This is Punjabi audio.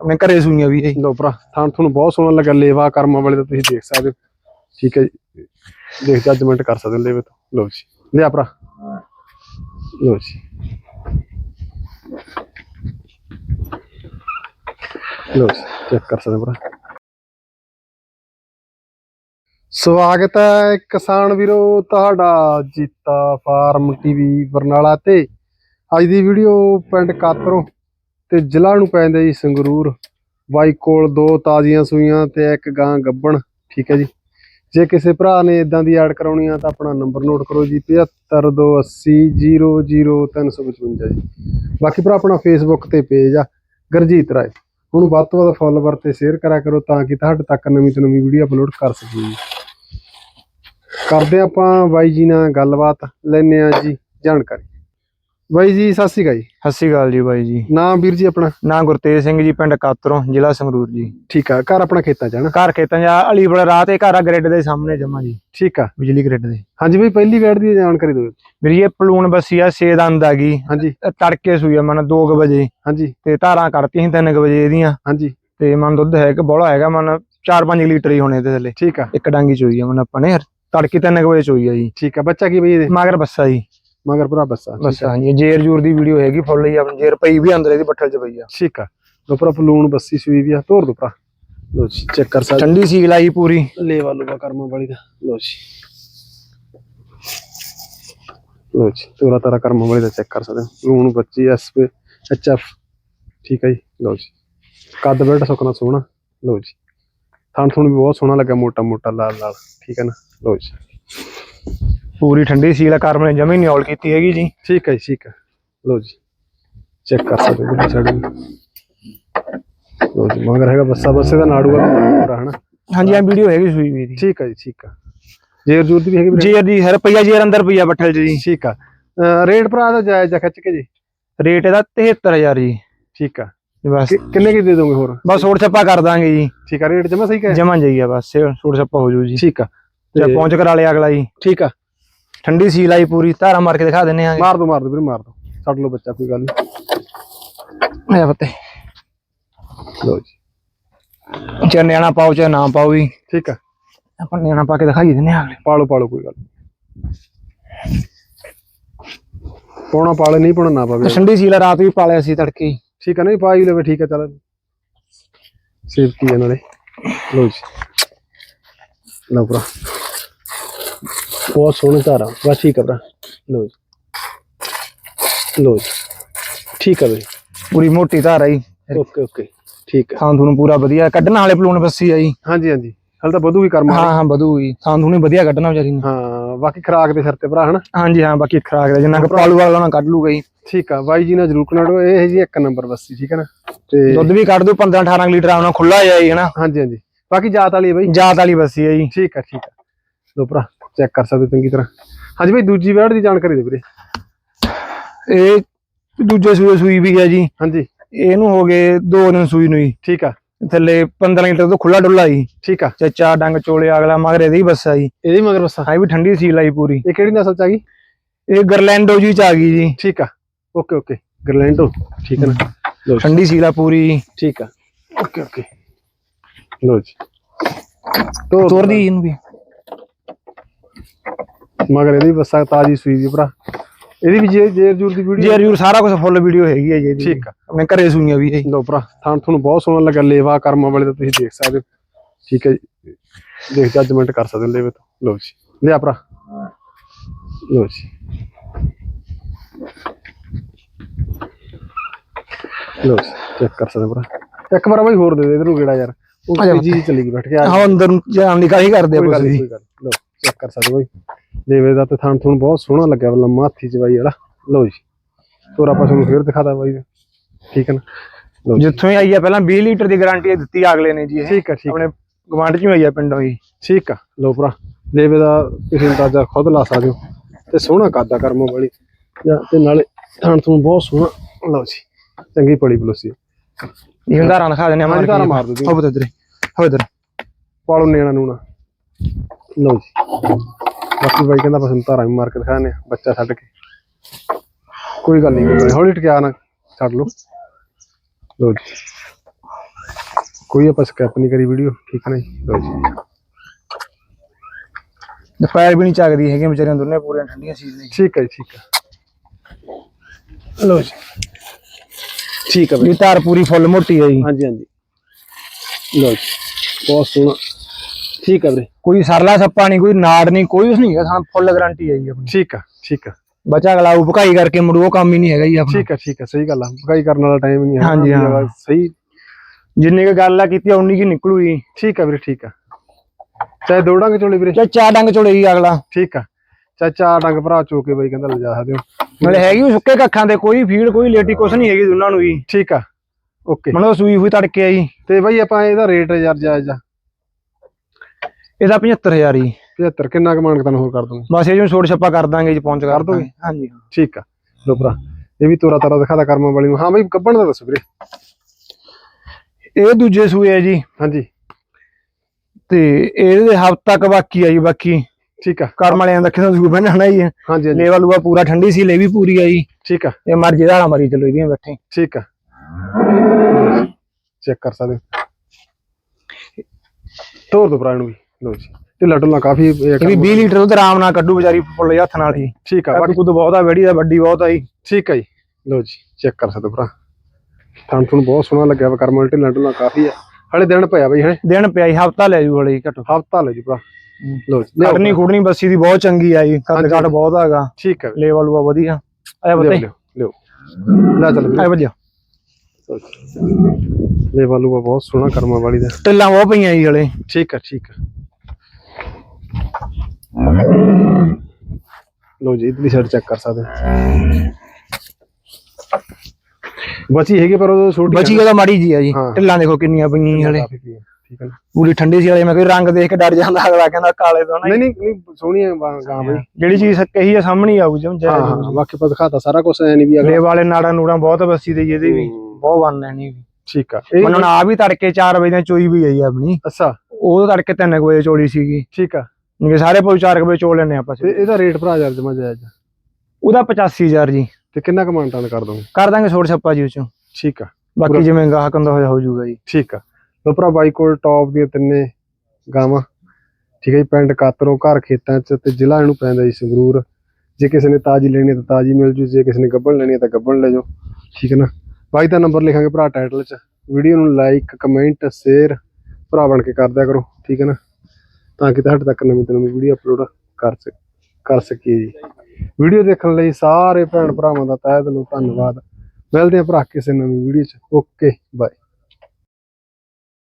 ਆਪਣੇ ਘਰੇ ਸੂਈਆਂ ਵੀ ਇਹ। ਲੋ ਭਰਾ, ਥਾਂ ਤੁਹਾਨੂੰ ਬਹੁਤ ਸੋਹਣਾ ਲੱਗਾ, ਲੇਵਾ, ਕਰਮਾਂ ਵਾਲੇ ਦਾ ਤੁਸੀਂ ਦੇਖ ਸਕਦੇ ਹੋ। ਠੀਕ ਹੈ ਜੀ। ਦੇਖ ਜੱਜਮੈਂਟ ਕਰ ਸਕਦੇ ਹੋ ਲੇਵੇ ਤੋਂ। ਲੋ ਜੀ। ਲਿਆ ਭਰਾ। ਲੋ ਜੀ। ਲੋ ਚੈੱਕ ਕਰ ਸਕਦੇ ਭਰਾ। ਸਵਾਗਤ ਹੈ ਕਿਸਾਨ ਵੀਰੋ, ਤੁਹਾਡਾ ਜੀਤਾ ਫਾਰਮ ਟੀਵੀ ਬਰਨਾਲਾ ਤੇ। ਅੱਜ ਦੀ ਵੀਡੀਓ ਪਿੰਡ ਕਾਤਰੋਂ। ਤੇ ਜ਼ਿਲ੍ਹਾ ਨੂੰ ਪੈਂਦਾ ਜੀ ਸੰਗਰੂਰ। ਬਾਈ ਕੋਲ ਦੋ ਤਾਜ਼ੀਆਂ ਸੂਈਆਂ ਤੇ ਇੱਕ ਗਾਂ ਗੱਬਣ, ਠੀਕ ਹੈ ਜੀ। ਜੇ ਕਿਸੇ ਭਰਾ ਨੇ ਇਦਾਂ ਦੀ ਐਡ ਕਰਾਉਣੀ ਆ ਤਾਂ ਆਪਣਾ ਨੰਬਰ ਨੋਟ ਕਰੋ ਜੀ 7528000355 ਜੀ। ਬਾਕੀ ਭਰਾ, ਆਪਣਾ ਫੇਸਬੁੱਕ ਤੇ ਪੇਜ ਆ, ਗਰਜੀਤ ਰਾਏ। ਉਹਨੂੰ ਵੱਧ ਤੋਂ ਵੱਧ ਫੋਲੋਵਰ ਤੇ ਸ਼ੇਅਰ ਕਰਿਆ ਕਰੋ ਤਾਂ ਕਿ ਤੁਹਾਡੇ ਤੱਕ ਨਵੀਂ ਤੋਂ ਨਵੀਂ ਵੀਡੀਓ ਅਪਲੋਡ ਕਰ ਸਕੀਏ ਕਰਦੇ ਹਾਂ ਆਪਾਂ ਬਾਈ ਜੀ ਨਾਲ ਗੱਲਬਾਤ ਲੈਨੇ ਆ ਜੀ ਜਾਣਕਾਰੀ। ਬਾਈ ਜੀ ਸਤਿ ਸ਼੍ਰੀ ਅਕਾਲ ਜੀ। ਸਤਿ ਸ਼੍ਰੀ ਅਕਾਲ ਜੀ ਬਾਈ ਜੀ। ਨਾਮ ਵੀਰ ਜੀ ਆਪਣਾ? ਨਾਂ ਗੁਰਤੇਜ ਸਿੰਘ ਜੀ ਪਿੰਡ ਕਾਤਰੋਂ ਜ਼ਿਲ੍ਹਾ ਸੰਗਰੂਰ ਜੀ। ਠੀਕ ਆ ਘਰ ਆਪਣਾ ਖੇਤਾਂ ਚ ਹੈ ਨਾ? ਘਰ ਖੇਤਾਂ ਜਾਂ ਅਲੀਪੁਰ ਰਾਹ ਤੇ ਘਰ ਆ ਗ੍ਰਿਡ ਦੇ ਸਾਹਮਣੇ ਜਮਾ ਜੀ। ਠੀਕ ਆ। ਬਿਜਲੀ ਗ੍ਰਿਡ ਦੇ। ਹਾਂਜੀ ਬਈ ਪਹਿਲੀ ਵੈਡ ਦੀ ਜਾਣਕਾਰੀ ਦਿਓ। ਮੇਰੀ ਇਹ ਪਲੂਣ ਬੱਸੀ ਆ ਛੇ ਦੰਦ ਆ ਗਈ। ਹਾਂਜੀ। ਇਹ ਤੜਕੇ ਸੂਈ ਆ ਮਨ 2 ਵਜੇ। ਹਾਂਜੀ। ਤੇ ਧਾਰਾਂ ਕੱਢਤੀਆਂ ਸੀ 3 ਵਜੇ ਇਹਦੀਆਂ। ਹਾਂਜੀ। ਤੇ ਮਨ ਦੁੱਧ ਹੈ ਕਿ ਬੋਲਾ ਹੈਗਾ ਮਨ 4-5 ਲੀਟਰ ਹੀ ਹੋਣੇ ਇਹਦੇ ਥੱਲੇ। ਠੀਕ ਆ। ਇੱਕ ਡਾਂਗੀ ਚੋਈ ਆ ਮਨ ਆਪਾਂ ਨੇ। ਤੜਕੇ 3 ਵਜੇ ਚੋਈ ਆ ਜੀ। ਠੀਕ ਆ ਬੱਚਾ ਕੀ ਬਈ ਇਹਦੇ? ਮਗਰ ਬੱਸਾ ਜੀ। ਮਗਰ ਭਰਾ ਬੱਸਾ ਬੱਸਾ ਆ? ਹਾਂਜੀ ਜੇਰ ਜੂਰ ਦੀ ਵੀਡੀਓ ਹੈਗੀ ਫੁੱਲ ਹੀ ਆਪਣੀ ਜੇਰ ਪਈ ਵੀ ਅੰਦਰ ਇਹਦੀ ਬੱਠਲ ਚ ਪਈ ਆ। ਠੀਕ ਆ। ਲੋ ਭਰਾ ਪਲੂਣ ਬੱਸੀ ਸੂਈ ਵੀ ਆ ਤੋਰ ਦੋ ਭਰਾ। ਲੋ ਜੀ ਚੈੱਕ ਕਰ ਸਕਦੇ ਠੰਡੀ ਸੀਲ ਆਈ ਪੂਰੀ। ਲੇਵਾ ਲੂਵਾ ਕਰਮਾ ਵਾਲੀ ਦਾ ਲੋ ਜੀ। ਲੋ ਜੀ ਤੋਰਾ ਤਾਰਾ ਕਰਮਾ ਵਾਲੀ ਦਾ ਚੈੱਕ ਕਰ ਸਕਦੇ ਹੋ। ਲੂਣ ਬੱਚੀ ਐਸਪੀ ਐਚਐਫ ਠੀਕ ਹੈ ਜੀ ਲੋ ਜੀ। ਕੱਦ ਬੈਠ ਸੁਕਣਾ ਸੋਹਣਾ ਲੋ ਜੀ। ਥਣ ਥਣ ਵੀ ਬਹੁਤ ਸੋਹਣਾ ਲੱਗਾ ਮੋਟਾ ਮੋਟਾ ਲਾਲ ਲਾਲ ਠੀਕ ਹੈ ਨਾ ਲੋ ਜੀ। ਪੂਰੀ ਠੰਡੀ ਸੀਲ ਆ ਕਰਮ ਨੇ ਜਮੀ ਨਿਓਲ ਕੀਤੀ ਹੈਗੀ ਜੀ। ਠੀਕ ਹੈ ਜੀ ਠੀਕ ਹੈ। ਲੋ ਜੀ ਚੈੱਕ ਕਰ ਸਕਦੇ ਹੋ ਸਾਈਡ ਲੋ ਜੀ ਮਗਰ ਹੈਗਾ ਬੱਸਾ ਬੱਸੇ ਦਾ ਨਾੜੂ ਆ ਪੂਰਾ ਹਨਾ। ਹਾਂਜੀ ਆ ਵੀਡੀਓ ਹੈਗੀ ਸੂਈ ਵੀ ਦੀ ਠੀਕ ਹੈ ਜੀ ਠੀਕ ਆ ਜੇਰ ਜੂਰ ਦੀ ਵੀ ਹੈਗੀ ਦੀ ਹਰ ਰੁਪਈਆ ਜੇਰ ਅੰਦਰ ਰੁਪਈਆ ਬੱਠਲ ਜੀ। ਠੀਕ ਆ ਰੇਟ ਭਰਾ ਦਾ ਜਾਇਜ਼ ਆ ਖਿੱਚ ਕੇ ਜੀ? ਰੇਟ ਇਹਦਾ 73000 ਜੀ। ਠੀਕ ਆ ਜੀ ਬਸ। ਕਿੰਨੇ ਕੀ ਦੇ ਦੋਗੇ ਹੋਰ? ਬਸ ਛੋੜ ਛੱਪਾ ਕਰ ਦਾਂਗੇ ਜੀ। ਠੀਕ ਆ ਰੇਟ ਜਮਾ ਸਹੀ ਕਹੇ ਜਮਾਂ ਜਾਈਆ ਬਸ ਛੋੜ ਛੱਪਾ ਹੋ ਜੂ ਜੀ। ਠੀਕ ਆ ਤੇ- ਪਹੁੰਚ ਕਰਾ ਲਿਆ ਅਗਲਾ ਜੀ। ਠੀਕ ਆ ਠੰਡੀ ਸੀਲ ਆਈ ਪੂਰੀ ਧਾਰਾ ਮਾਰ ਕੇ ਦਿਖਾ ਦਿੰਨੇ ਆ। ਮਾਰ ਦੋ ਮਾਰ ਦੋ ਵੀਰੇ ਮਾਰ ਦੋ। ਛੱਡ ਲਓ ਬੱਚਾ ਕੋਈ ਗੱਲ ਨਹੀਂ। ਆ ਪੱਤੇ। ਲਓ ਜੀ। ਚਾਹੇ ਨਿਆਣਾ ਪਾਓ ਚਾਹੇ ਨਾ ਪਾਓ ਜੀ ਠੀਕ ਆ। ਆਪਾਂ ਨਿਆਣਾ ਪਾ ਕੇ ਦਿਖਾਈ ਦਿੰਨੇ ਆ ਅਗਲੇ। ਪਾਲੋ ਪਾਲੋ ਕੋਈ ਗੱਲ। ਪਾਉਣਾ ਪਾਲੇ ਨਹੀਂ ਪਾਉਣਾ ਨਾ ਪਾਵੇ ਠੰਡੀ ਸੀਲ ਰਾਤ ਵੀ ਪਾਲਿਆ ਸੀ ਤੜਕੇ ਹੀ। ਠੀਕ ਆ ਨਹੀਂ ਪਾ ਹੀ ਲਵੇ ਠੀਕ ਆ ਚੱਲ। ਸੇਫਟੀ ਹੈ ਨਾਲੇ। ਲਓ ਜੀ। ਲਓ ਭਰਾ। ਬਹੁਤ ਸੋਹਣਾ ਧਾਰਾ ਬਸ ਠੀਕ ਆ ਭਰਾ। ਲਓ ਜੀ। ਲਓ ਜੀ। ਠੀਕ ਆ ਬਈ। ਪੂਰੀ ਮੋਟੀ ਧਾਰਾ ਜੀ। Okay okay. ਠੀਕ ਆ। ਥਾਂ ਤੁਹਾਨੂੰ ਪੂਰਾ ਵਧੀਆ। ਕੱਢਣ ਵਾਲੇ ਪਲੂਣ ਬੱਸੀ ਆ ਜੀ। ਹਾਂਜੀ ਹਾਂਜੀ। ਹਲ ਤਾਂ ਵਧੂ ਵੀ ਕਰਮ ਹਾਂ ਹਾਂ ਵਧੂ ਜੀ। ਥਾਂ ਤੁਹਾਨੂੰ ਵਧੀਆ ਕੱਢਣਾ ਵਿਚਾਰੀ ਨੇ। ਹਾਂ ਬਾਕੀ ਖਰਾਕ ਦੇ ਸਿਰ ਤੇ ਭਰਾ ਹਨਾ? ਹਾਂਜੀ ਹਾਂ ਬਾਕੀ ਖਰਾਕ ਦਾ। ਜਿੰਨਾ ਕੁ ਪਾਲੂ ਵਾਲਾ ਉਹਨਾਂ ਕੱਢ ਲੂਗਾ ਜੀ। ਠੀਕ ਆ। ਬਾਈ ਜੀ ਨਾਲ ਜਰੂਰ ਕਨਾੜੋ ਇਹ ਹੈ ਜੀ ਇੱਕ ਨੰਬਰ ਬੱਸੀ ਠੀਕ ਹੈ ਨਾ? ਤੇ ਦੁੱਧ ਵੀ ਕੱਢ ਦੂ 15 18 ਲੀਟਰ ਆਉਣਾ ਖੁੱਲਾ ਜਾਈ ਜੀ ਹਨਾ? ਹਾਂਜੀ ਹਾਂਜੀ। ਬਾਕੀ ਜਾਤ ਵਾਲੀ ਹੈ ਬਾਈ। ਜਾਤ ਵਾਲੀ ਬੱਸੀ ਹੈ ਜੀ। ਠੀਕ ਆ ਠੀਕ ਆ। ਲੋ ਭਰਾ। ਚੈੱਕ ਕਰ ਸਕਦੇ ਹੋ ਚੰਗੀ ਤਰ੍ਹਾਂ। ਹਾਂਜੀ ਬਾਈ ਦੂਜੀ ਵੈੜ ਦੀ ਜਾਣਕਾਰੀ ਦਿਓ ਵੀਰੇ। ਇਹ ਦੂਜੇ ਸੂਏ ਸੂਈ ਵੀ ਹੈ ਜੀ। ਹਾਂਜੀ। ਇਹਨੂੰ ਹੋ ਗਏ ਦੋ ਦਿਨ ਸੂਈ ਨੂੰ ਠੀਕ ਆ। ਥੱਲੇ 15 ਲੀਟਰ ਤੋਂ ਖੁੱਲਾ ਡੁੱਲਾ ਜੀ। ਠੀਕ ਆ। ਚਾਚਾ ਡੰਗ ਚੋਲੇ ਅਗਲਾ ਮਗਰ ਇਹਦੀ ਬੱਸਾ ਜੀ। ਇਹਦੀ ਮਗਰ ਬੱਸਾ ਹਾਂ ਵੀ ਠੰਡੀ ਸੀ ਲਾਈ ਪੂਰੀ। ਇਹ ਕਿਹੜੀ ਨਸਲ ਚ ਆ ਗਈ? ਇਹ ਗਰਲੈਂਡੋ ਜੀ ਚ ਆ ਗਈ ਜੀ। ਠੀਕ ਆ। Okay okay. ਗਰਲੈਂਡੋ। ਠੀਕ ਹੈ ਨਾ। ਠੰਡੀ ਸੀਲਾ ਪੂਰੀ ਠੀਕ ਆ। Okay okay. ਲੋ ਜੀ। ਤੋਰ ਤੋਰਦੀ ਇਹਨੂੰ ਵੀ। ਮਗਰ ਇਹਦੀ ਬੱਸਾ ਤਾਜੀ ਸੂਈ ਦੀ ਭਰਾ। ਇਹਦੀ ਵੀ ਜੇ ਜੇਰ ਜੂਰ ਦੀ ਵੀਡੀਓ। ਜੀ ਜਰੂਰ ਸਾਰਾ ਕੁਝ ਫੁੱਲ ਵੀਡੀਓ ਹੈਗੀ ਹੈ ਜੀ ਇਹਦੀ। ਠੀਕ ਆ। ਆਪਣੇ ਘਰੇ ਸੂਈਆਂ ਵੀ ਹੈ। ਲੋ ਭਰਾ ਥਾਂ ਤੁਹਾਨੂੰ ਬਹੁਤ ਸੋਹਣਾ ਲੱਗਾ ਲੇਵਾ ਕਰਮਾਂ ਵਾਲੇ ਦਾ ਤੁਸੀਂ ਦੇਖ ਸਕਦੇ ਹੋ। ਠੀਕ ਹੈ ਜੀ। ਦੇਖ ਜੱਜਮੈਂਟ ਕਰ ਸਕਦੇ ਹੋ ਲੇਵੇ ਤੋਂ। ਲੋ ਜੀ। ਲਿਆ ਭਰਾ। ਲੋ ਜੀ। ਲੋ ਚੈੱਕ ਕਰ ਸਕਦੇ ਭਰਾ। ਇੱਕ ਵਾਰ ਬਾਈ ਹੋਰ ਦੇ ਦੇ ਇਧਰ ਗੇੜਾ ਯਾਰ। ਉਹ ਜਾ। ਚਲੀ ਗਈ ਬੈਠ ਕੇ। ਆ ਹਾਂ ਅੰਦਰ ਨੂੰ ਜਾਣ ਦੀ ਕਾਹੀ ਕਰਦੇ ਆ ਨੀ। ਲੋ ਚੈੱਕ ਕਰ ਸਕਦੇ ਬਾਈ। ਲੇਵੇ ਦਾ ਤੇ ਥਾਂ ਤੁਹਾਨੂੰ ਬਹੁਤ ਸੋਹਣਾ ਲੱਗਿਆ ਲੰਮਾ ਹੱਥੀ ਚ ਬਾਈ ਵਾਲਾ। ਲੋ ਜੀ ਤੋਰਾ ਆਪਾਂ ਤੁਹਾਨੂੰ ਫੇਰ ਦਿਖਾਦਾ ਬਾਈ ਠੀਕ ਹੈ ਨਾ? ਜੀ। ਜਿੱਥੋਂ ਹੀ ਆਈ ਆ ਪਹਿਲਾਂ 20 ਲੀਟਰ ਦੀ ਗਾਰੰਟੀ ਦਿੱਤੀ ਅਗਲੇ ਨੇ ਜੀ ਇਹ। ਠੀਕ ਆ ਠੀਕ ਆ ਆਪਣੇ ਗਵਾਂਢ ਚ ਹੀ ਆਈ ਆ ਪਿੰਡੋਂ ਹੀ। ਠੀਕ ਆ। ਲੋ ਭਰਾ ਲੇਵੇ ਦਾ ਤੁਸੀਂ ਅੰਦਾਜ਼ਾ ਖੁਦ ਲਾ ਸਕਦੇ ਹੋ। ਤੇ ਸੋਹਣਾ ਕਾਦਾ ਕਰਮੋ ਵਾਲੀ ਜਾਂ ਤੇ ਨਾਲੇ ਥਾਣ ਤੁਹਾਨੂੰ ਬਹੁਤ ਸੋਹਣਾ। ਲਓ ਜੀ ਚੰਗੀ ਪੜੀ ਬਲੋਸੀ। ਇਹ ਧਾਰਾਂ ਦਿਖਾ ਦਿੰਦੇ ਆ ਹਾਂਜੀ, ਮਾਰ ਧਾਰਾਂ ਮਾਰ ਦਿਓ ਜੀ। ਹੋ ਬਤਦਰੇ ਹੋ ਇਧਰ। ਪਾਲੋ ਨੇਣਾ ਨੂਣਾ। ਲਓ ਜੀ। ਬਾਕੀ ਬਾਈ ਕਹਿੰਦਾ ਪਸੰਦ ਧਾਰਾਂ ਵੀ ਮਾਰ ਕੇ ਦਿਖਾਣੇ ਬੱਚਾ ਛੱਡ ਕੇ। ਕੋਈ ਗੱਲ ਨਹੀਂ ਕੋਈ ਹੌਲੀ ਟਕਿਆ ਨਾ ਛੱਡ ਲਓ। ਲਓ ਜੀ। ਕੋਈ ਆਪਾਂ ਸਕੈਪ ਨਹੀਂ ਕਰੀ ਵੀਡੀਓ ਠੀਕ ਹੈ ਨਾ ਜੀ? ਲਓ ਜੀ। ਦੁਪਹਿਰ ਵੀ ਨਹੀਂ ਚੱਕਦੀ ਹੈਗੀਆਂ ਵਿਚਾਰੀਆਂ ਦੋਨੇ ਪੂਰੀਆਂ ਠੰਡੀਆਂ ਸੀ। ਨੇ ਠੀਕ ਹੈ ਠੀਕ ਹੈ। ਲਓ ਜੀ। ਠੀਕ ਹੈ ਬਈ। ਇਹ ਧਾਰ ਪੂਰੀ ਫੁੱਲ ਮੋਟੀ ਹੈ ਜੀ ਹਾਂਜੀ ਹਾਂਜੀ। ਲਓ ਜੀ। ਬਹੁਤ ਸੋਹਣਾ। ਠੀਕ ਹੈ ਵੀਰੇ। ਕੋਈ ਸਰਲਾ ਸੱਪਾ ਨਹੀਂ ਕੋਈ ਨਾੜ ਨਹੀਂ ਕੋਈ ਉਸ ਨਹੀਂ ਹੈਗਾ ਸਾਨੂੰ ਫੁੱਲ ਗਾਰੰਟੀ ਹੈ ਜੀ ਆਪਣੀ। ਠੀਕ ਆ ਠੀਕ ਆ। ਬੱਚਾ ਗਲਾਉ ਭਕਾਈ ਕਰਕੇ ਮੁੜੂ ਉਹ ਕੰਮ ਹੀ ਨਹੀਂ ਹੈਗਾ ਜੀ ਆਪਣਾ। ਠੀਕ ਆ ਠੀਕ ਆ ਸਹੀ ਗੱਲ ਆ। ਭਗਾਈ ਕਰਨ ਵਾਲਾ ਟਾਈਮ ਨਹੀਂ ਹੈ ਹਾਂਜੀ, ਹਾਂ। ਸਹੀ। ਜਿੰਨੀ ਕੁ ਗੱਲ ਆ ਕੀਤੀ ਉਨੀ ਕੀ ਨਿਕਲੂ ਜੀ। ਠੀਕ ਆ ਵੀਰੇ ਠੀਕ ਆ। ਚਾਹੇ ਦੋ ਡੰਗ ਚੋਲੇ ਵੀਰੇ। ਜੇ ਚਾਰ ਡੰਗ ਚੋਲੇ ਜੀ ਅਗਲਾ। ਠੀਕ ਆ। ਚਾਹੇ ਚਾਰ ਡੰਗ ਭਰਾ ਚੋ ਕੇ ਬਾਈ ਕਹਿੰਦਾ ਲਿਜਾ ਸਕਦੇ ਹੋ ਨਾਲੇ ਹੈਗੀ ਸੁੱਕੇ ਕੱਖਾਂ ਤੇ ਕੋਈ ਫੀਡ ਕੋਈ ਲੇਟੀ ਕੁਛ ਨਹੀਂ ਹੈਗੀ ਦੋਨਾਂ ਨੂੰ ਜੀ। ਠੀਕ ਆ ਓਕੇ। ਮਨੋ ਸੂਈ ਹੋਈ ਤੜਕੇ ਆ ਜੀ। ਤੇ ਬਾਈ ਆਪਾਂ ਇਹਦਾ ਰੇਟ ਯਾਰ ਜਾਇਜ਼ ਆ। ਇਹਦਾ 75000 ਜੀ। 75 ਕਿੰਨਾ ਕਮਾਂਡ ਤੁਹਾਨੂੰ ਹੋਰ ਕਰ ਦੂੰਗਾ? ਬਸ ਇਹ ਜਿਵੇਂ ਛੋੜ ਛੱਪਾ ਕਰ ਦਾਂਗੇ ਜੀ ਪਹੁੰਚ ਕਰ ਦੋਗੇ? ਹਾਂਜੀ ਹਾਂ। ਠੀਕ ਆ। ਲੋ ਭਰਾ ਇਹ ਵੀ ਤੋਰਾ ਤਾਰਾ ਦਿਖਾਦਾ ਕਰਮਾਂ ਵਾਲੀ ਨੂੰ। ਹਾਂ ਬਾਈ ਕੱਢਣ ਦਾ ਦੱਸੋ ਵੀਰੇ। ਇਹ ਦੂਜੇ ਸੂਏ ਆ ਜੀ। ਹਾਂਜੀ। ਤੇ ਇਹਦੇ ਹਫ਼ਤਾ ਤੱਕ ਬਾਕੀ ਆ ਜੀ ਬਾਕੀ। ਠੀਕ ਆ। ਕਰਮ ਵਾਲਿਆਂ ਦਾ ਕਿਹਦਾ ਸੂਏ ਬੰਨਣਾ ਹੀ ਹੈ ਹਾਂਜੀ ਲੇਵਾ ਲੂਆ ਪੂਰਾ ਠੰਡੀ ਸੀ ਲੈ ਵੀ ਪੂਰੀ ਆ ਜੀ। ਠੀਕ ਆ। ਇਹ ਮਰਜ਼ੀ ਦਾ ਮਰੀ ਚਲੋ ਇਹਦੀਆਂ ਬੈਠੇ। ਠੀਕ ਆ। ਚੈੱਕ ਕਰ ਸਕਦੇ ਹੋ। ਤੋਰ ਦੋ ਭਰਾ ਨੂੰ ਵੀ। ਲੋ ਜੀ। ਢਿੱਲਾ ਢੁੱਲਾ ਕਾਫੀ ਇਹ ਵੀ 20 ਲੀਟਰ ਦੁੱਧ ਆਰਾਮ ਨਾਲ ਕੱਢੂ ਵਿਚਾਰੀ ਫੁੱਲ ਹੱਥ ਨਾਲ ਹੀ। ਠੀਕ ਆ ਬਾਕੀ ਕੁੱਦ ਬਹੁਤ ਆ ਵੜੀ ਦਾ ਵੱਡੀ ਬਹੁਤ ਆ ਜੀ। ਠੀਕ ਆ ਜੀ। ਲੋ ਜੀ ਚੈੱਕ ਕਰ ਸਕਦੇ ਭਰਾ। ਤੁਹਾਨੂੰ ਤੁਹਾਨੂੰ ਬਹੁਤ ਸੋਹਣਾ ਲੱਗਿਆ ਵਾ ਕਰਮਲ ਢਿੱਲਾ ਢੁੱਲਾ ਕਾਫੀ ਆ। ਹਲੇ ਦਿਨ ਪਿਆ ਬਈ ਹੈ ਦਿਨ ਪਿਆ ਜੀ ਹਫ਼ਤਾ ਲੈ ਜੂ ਹਲੇ ਘਟੋ। ਹਫਤਾ ਲੈ ਜੀ ਭਰਾ। ਲੋ ਜੀ ਕੱਢਣੀ ਖੁੜਨੀ ਬੱਸੀ ਦੀ ਬਹੁਤ ਚੰਗੀ ਆ ਜੀ ਕੱਦ ਬਹੁਤ ਹੈਗਾ। ਠੀਕ ਆ। ਵੀਰੇ, ਲੇਵਾ ਲੂਆ ਵਧੀਆ। ਆਇਆ ਬਤੇ। ਲਿਆਓ ਲੈ ਚੱਲ ਆਇਆ ਵਧੀਆ। ਲੈ ਵਾਲੂਆ ਬਹੁਤ ਸੋਹਣਾ ਕਰਮਾਂ ਵਾਲੀ ਦਾ। ਟਿੱਲਾਂ ਬਹੁਤ ਪਈਆਂ ਜੀ ਹਲੇ। ਠੀਕ ਆ ਠੀਕ ਆ। ਲੋ ਜੀ ਇਧਰਲੀ ਸਾਈਡ ਚੈੱਕ ਕਰ ਸਕਦੇ। ਬਚੀ ਹੈਗੀ ਪਰ ਉਹ ਛੋਟੀ ਬਚੀ ਉਹਦਾ ਮਾੜੀ ਜੀ ਆ ਜੀ। ਟਿੱਲਾਂ ਦੇਖੋ ਕਿੰਨੀਆਂ ਪਈਆਂ ਜੀ ਹਲੇ ਠੀਕ ਹੈ ਪੂਰੀ ਠੰਡੀ ਸੀ ਹਲੇ ਮੈਂ ਕੋਈ ਰੰਗ ਦੇਖ ਕੇ ਡਰ ਜਾਂਦਾ ਅਗਲਾ ਕਹਿੰਦਾ ਕਾਲੇ ਤੋਂ ਨਹੀਂ ਨਹੀਂ ਨਹੀਂ ਸੋਹਣੀ ਆ ਗਾਂ ਬਈ। ਜਿਹੜੀ ਚੀਜ਼ ਕਹੀ ਆ ਸਾਹਮਣੇ ਆਊ ਹਾਂ ਹਾਂ ਬਾਕੀ ਪਾ ਦਿਖਾਤਾ ਸਾਰਾ ਕੁਝ ਐ ਨਹੀਂ ਵੀ ਅਗਲਾ ਵਾਲੇ ਨਾੜਾਂ ਨੂੜਾਂ ਬਹੁਤ ਬੱਸੀ ਦੇ ਜੀ ਇਹਦੇ ਵੀ। ਬਹੁਤ ਬਣ ਲੈਣੀ ਵੀ। ਠੀਕ ਆ। ਮੰਨਣ ਆ ਵੀ ਤੜਕੇ 4 ਵਜੇ ਚੋਈ ਵੀ ਆਈ ਆਪਣੀ। ਅੱਛਾ। ਉਹ ਤੜਕੇ 3 ਵਜੇ ਚੋਲੀ ਸੀਗੀ। ਠੀਕ ਆ। ਨਿਕੇ ਸਾਰੇ ਪੌ 4 ਵਜੇ ਚੋ ਲੈਣੇ ਆਪਾਂ ਤੇ ਇਹਦਾ ਰੇਟ ਭਰਾ ਯਾਰ ਜਮਾ ਜਾਇਜ਼। ਉਹਦਾ 85000 ਜੀ। ਤੇ ਕਿੰਨਾ ਕਮਾਂਟਾਂ ਕਰ ਦੋਗੇ? ਕਰ ਦਾਂਗੇ ਛੋੜ ਛੱਪਾ ਜੀ ਉਹ ਚੋਂ। ਠੀਕ ਆ। ਬਾਕੀ ਜਿਵੇਂ ਗਾਹਕ ਹੁੰਦਾ ਹੋਇਆ ਹੋ ਜਾਊਗਾ ਜੀ। ਠੀਕ ਆ। ਲੋ ਭਰਾ ਬਾਈ ਕੋਲ ਟੌਪ ਦੀਆਂ ਤਿੰਨੇ ਗਾਵਾਂ। ਠੀਕ ਹੈ ਜੀ ਪਿੰਡ ਕਾਤਰੋਂ ਘਰ ਖੇਤਾਂ 'ਚ ਤੇ ਜ਼ਿਲ੍ਹਾ ਇਹਨੂੰ ਪੈਂਦਾ ਜੀ ਸੰਗਰੂਰ। ਜੇ ਕਿਸੇ ਨੇ ਤਾਜੀ ਲੈਣੀ ਤਾਂ ਤਾਜੀ ਮਿਲ ਜੂ ਜੇ ਕਿਸੇ ਨੇ ਗੱਬਣ ਲੈਣੀ ਤਾਂ ਗੱਬਣ ਲੈ ਜਾਓ। ਠੀਕ ਹੈ ਨਾ? ਬਾਈ ਦਾ ਨੰਬਰ ਲਿਖਾਂਗੇ ਭਰਾ ਟਾਈਟਲ 'ਚ। ਵੀਡੀਓ ਨੂੰ ਲਾਈਕ ਕਮੈਂਟ ਸ਼ੇਅਰ ਭਰਾ ਬਣ ਕੇ ਕਰ ਦਿਆ ਕਰੋ। ਠੀਕ ਹੈ ਨਾ? ਤਾਂ ਕਿ ਤੁਹਾਡੇ ਤੱਕ ਨਵੀਂ ਤੋਂ ਨਵੀਂ ਵੀਡੀਓ ਅਪਲੋਡ ਕਰ ਸਕ ਕਰ ਸਕੀਏ ਜੀ। ਵੀਡੀਓ ਦੇਖਣ ਲਈ ਸਾਰੇ ਭੈਣ ਭਰਾਵਾਂ ਦਾ ਤਹਿ ਦਿਲੋਂ ਧੰਨਵਾਦ। ਮਿਲਦੇ ਹਾਂ ਭਰਾ ਕਿਸੇ ਨਵੀਂ ਵੀਡੀਓ 'ਚ। Okay bye